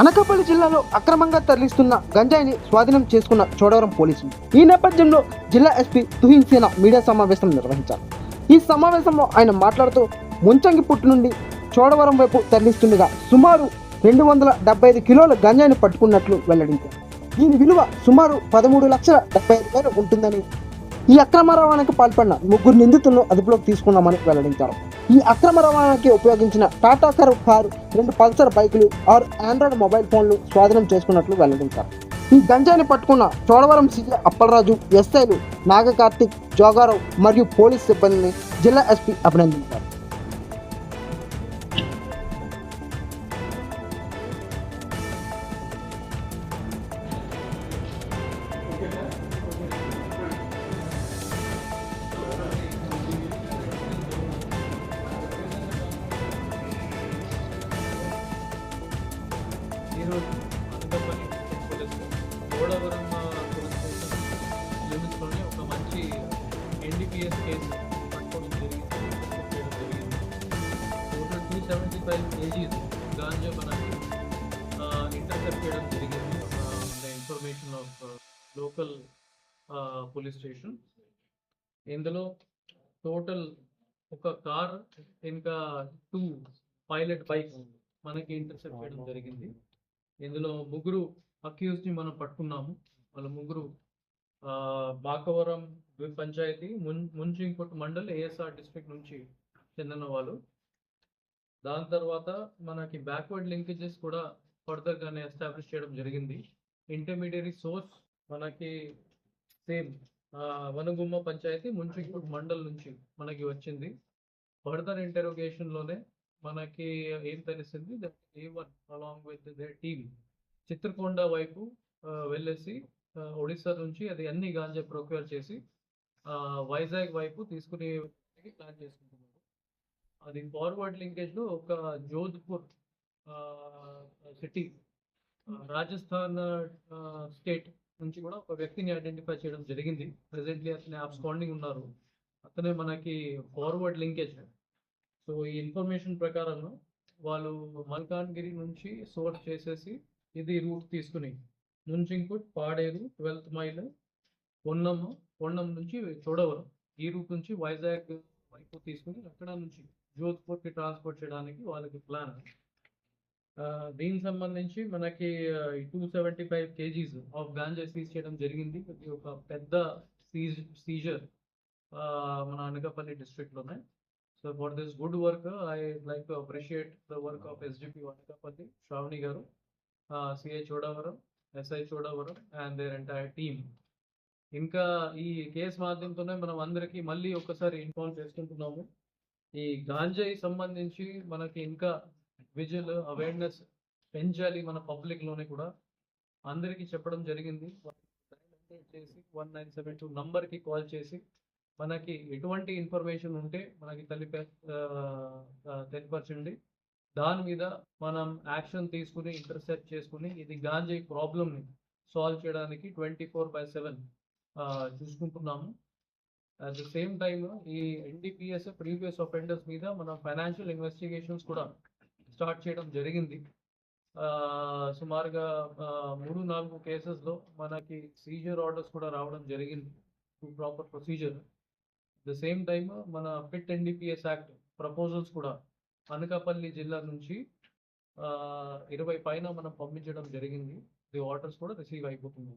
అనకాపల్లి జిల్లాలో అక్రమంగా తరలిస్తున్న గంజాయిని స్వాధీనం చేసుకున్న చోడవరం పోలీసులు ఈ నేపథ్యంలో జిల్లా ఎస్పీ తుహిన్ సేన మీడియా సమావేశం నిర్వహించారు. ఈ సమావేశంలో ఆయన మాట్లాడుతూ ముంచంగిపుట్టు నుండి చోడవరం వైపు తరలిస్తుండగా సుమారు రెండు వందల డెబ్బై ఐదు కిలోల గంజాయిని పట్టుకున్నట్లు వెల్లడించారు. దీని విలువ సుమారు పదమూడు లక్షల డెబ్బై ఐదు వేలు ఉంటుందని ఈ అక్రమ రవాణాకు పాల్పడిన ముగ్గురు నిందితులను అదుపులోకి తీసుకున్నామని వెల్లడించారు. ఈ అక్రమ రవాణాకి ఉపయోగించిన టాటా కారు కారు రెండు పల్సర్ బైకులు ఆరు ఆండ్రాయిడ్ మొబైల్ ఫోన్లు స్వాధీనం చేసుకున్నట్లు వెల్లడించారు. ఈ గంజాయిని పట్టుకున్న చోడవరం సిటీ అప్పలరాజు ఎస్ఐలు నాగకార్తిక్ జోగారావు మరియు పోలీస్ సిబ్బందిని జిల్లా ఎస్పీ అభినందించారు. ఈరోజు అనకాపల్లి పోలీస్ గోడవరం లిమిట్స్లోనే ఒక మంచి ఎన్డీపీఎస్ కేసు పట్టుకోవడం జరిగింది చేయడం జరిగింది. Total two seventy five KGs ganja మనకి ఇంటర్సెప్ట్ చేయడం జరిగింది. The information of local police station ఇందులో టోటల్ ఒక కార్ ఇంకా టూ పైలట్ బైక్ మనకి ఇంటర్సెప్ట్ చేయడం జరిగింది. ఇందులో ముగ్గురు అక్యూజ్ని మనం పట్టుకున్నాము. వాళ్ళ ముగ్గురు ఆ, బాకవరం పంచాయతీ మున్ ముంచింకొట్టు మండల్ ఏఎస్ఆర్ డిస్ట్రిక్ట్ నుంచి చెందిన వాళ్ళు. దాని తర్వాత మనకి బ్యాక్వర్డ్ లింకేజెస్ కూడా ఫర్దర్ గానే ఎస్టాబ్లిష్ చేయడం జరిగింది. ఇంటర్మీడియరీ సోర్స్ మనకి సేమ్ వనగుమ్మ పంచాయతీ ముంచింకొట్టు మండల్ నుంచి మనకి వచ్చింది. ఫర్దర్ ఇంటరోగేషన్లోనే మనకి ఏం తెలిసింది that a one along with their team Chitrakonda వైపు వెళ్ళేసి ఒడిశా ఒడిస్సా నుంచి అది అన్ని గాంజా ప్రొక్యూర్ చేసి వైజాగ్ వైపు తీసుకునే ప్లాన్ చేసుకుంటున్నారు. అది ఫార్వర్డ్ లింకేజ్లో ఒక జోధ్పూర్ సిటీ రాజస్థాన్ స్టేట్ నుంచి కూడా ఒక వ్యక్తిని ఐడెంటిఫై చేయడం జరిగింది. ప్రెసెంట్లీ అతని అబ్స్కాండింగ్ ఉన్నారు. అతనే మనకి ఫార్వర్డ్ లింకేజ్. సో ఈ ఇన్ఫర్మేషన్ ప్రకారం వాళ్ళు మల్కాన్గిరి నుంచి సోర్స్ చేసేసి ఇది రూట్ తీసుకుని నుంచింకుట్ పాడేరు ట్వెల్త్ మైల్ పొన్నం పొన్నం నుంచి చూడవరం ఈ రూట్ నుంచి వైజాగ్ వైపు తీసుకుని అక్కడ నుంచి జోధ్పూర్కి ట్రాన్స్పోర్ట్ చేయడానికి వాళ్ళకి ప్లాన్ దీనికి సంబంధించి మనకి two seventy five KGs of ganja seize చేయడం జరిగింది. ఇది ఒక పెద్ద సీజ్ సీజర్ మన Anakapalli డిస్ట్రిక్ట్లోనే so for this good work I like to appreciate the work of SDP Anakapalli Sravani గారు CI Chodavaram SI Chodavaram and their entire team ఇంకా ఈ case మాధ్యమంతోనే మనం అందరికీ మళ్ళీ ఒకసారి ఇన్ఫార్మ్ చేసుకుంటున్నాము ఈ గాంజాయి సంబంధించి మనకి ఇంకా విజిల్ అవేర్నెస్ పెంచాలి మన పబ్లిక్లోనే కూడా. అందరికీ చెప్పడం జరిగింది. చేసి వన్ నైన్ సెవెన్ టూ నంబర్కి కాల్ చేసి మనకి ఎటువంటి ఇన్ఫర్మేషన్ ఉంటే మనకి తెలిపే తెలిపరచండి తెలియపరచండి దాని మీద మనం యాక్షన్ తీసుకుని ఇంటర్సెప్ట్ చేసుకుని ఇది గాంజీ ప్రాబ్లమ్ని సాల్వ్ చేయడానికి ట్వంటీ ఫోర్ బై సెవెన్ చూసుకుంటున్నాము. అట్ ద సేమ్ టైమ్ ఈ ఎన్డీపీఎస్ ప్రీవియస్ అఫెండర్స్ మీద మనం ఫైనాన్షియల్ ఇన్వెస్టిగేషన్స్ కూడా స్టార్ట్ చేయడం జరిగింది. సుమారుగా మూడు నాలుగు కేసెస్లో మనకి సీజర్ ఆర్డర్స్ కూడా రావడం జరిగింది. Proper procedure the same time మన ఫిట్ ఎన్డిపిఎస్ యాక్ట్ ప్రపోజల్స్ కూడా అనకాపల్లి జిల్లా నుంచి ఇరవై పైన మనం పంపించడం జరిగింది. ది ఆర్డర్స్ కూడా రిసీవ్ అయిపోతుంది